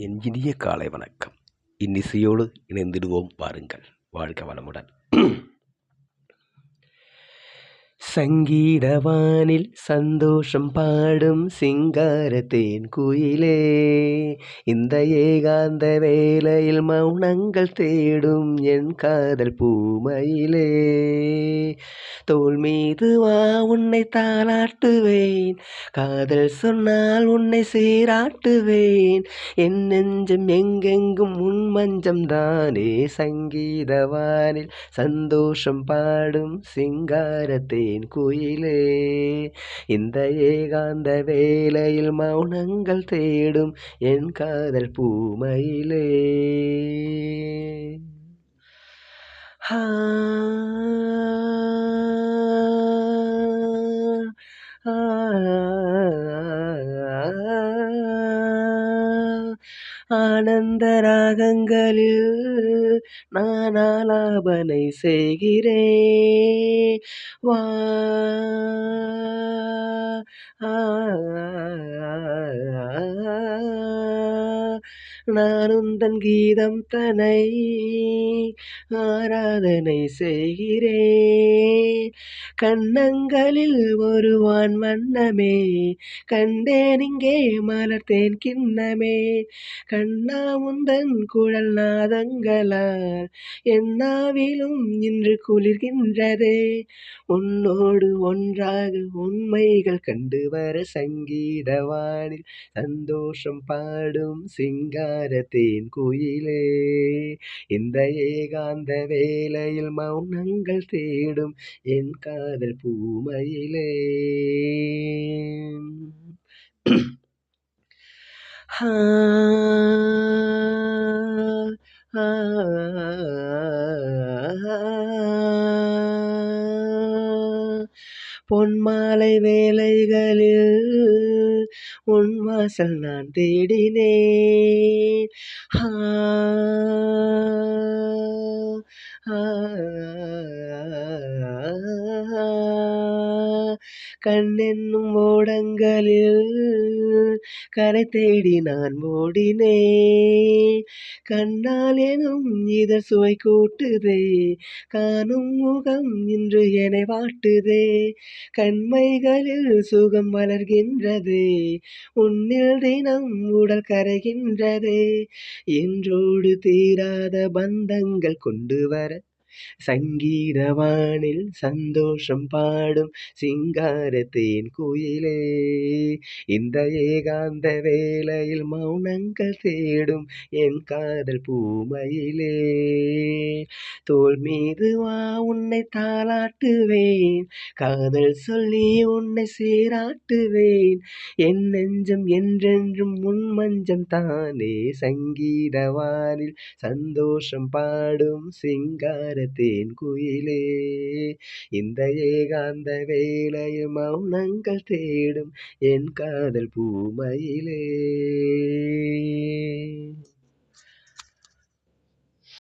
என் இனிய காலை வணக்கம். இன்னிசையோடு இணைந்திடுவோம் பாருங்கள். வாழ்க வளமுடன். சங்கீதவானில் சந்தோஷம் பாடும் சிங்காரத்தேன் குயிலே. இந்த ஏகாந்த வேலையில் மௌனங்கள் தேடும் என் காதல் பூமையிலே. தோல் மீது வா உன்னை தாளாட்டுவேன். காதல் சொன்னால் உன்னை சீராட்டுவேன். என் நெஞ்சம் எங்கெங்கும் உன் மஞ்சம் தானே. சங்கீதவானில் சந்தோஷம் பாடும் சிங்காரத்தேன் குயிலே. இந்த ஏகாந்த வேலையில் மௌனங்கள் தேடும் என் காதல் பூமையிலே. ஆ. ஆனந்த ராகங்களில் நான் ஆலாபனை செய்கிறேன். வா ஆ நான் கீதம் தனை ஆராதனை செய்கிறேன் கண்ணங்களில் ஒருவான் வண்ணமே கண்டேன் இங்கே மலர்த்தேன் கிண்ணமே. கண்ணா முந்தன் குழல் நாதங்களால் என்னாவிலும் இன்று குளிர்கின்றதே. உன்னோடு ஒன்றாக உண்மைகள் கண்டு வர சங்கீதவானில் சந்தோஷம் பாடும் சிங்கா தேன் குயிலே இந்த ஏகாந்த வேலையில் மௌனங்கள் தேடும் என் காதல் பூமையிலே ஆ பொன்மாலை வேலைகளில் உன் வாசல் நான் தேடினேன் ஆ ஆ கண்ணென்னும் ஓடங்களில் கரை தேடி நான் ஓடினே கண்ணால் எனும் இத சுவை கூட்டுதே காணும் முகம் இன்று என்னை வாட்டுதே. கண்மைகளில் சுகம் வளர்கின்றதே உன்னில் தினம் உடல் கரைகின்றதே. என்றோடு தீராத பந்தங்கள் கொண்டு வர சங்கீதவானில் சந்தோஷம் பாடும் சிங்கார குயிலே. இந்த ஏகாந்த வேளையில் மௌனங்கள் தேடும் என் காதல் பூமையிலே. தோல் மீது வா உன்னை தாளாட்டுவேன். காதல் சொல்லி உன்னை சீராட்டுவேன். என் நெஞ்சம் என்றென்றும் உன் மஞ்சம் தானே. சங்கீதவானில் சந்தோஷம் பாடும் சிங்கார தேன் குயிலே. இந்த ஏகாந்த வேளையில் மௌனங்கள் தேடும் என் காதல் பூமையிலே.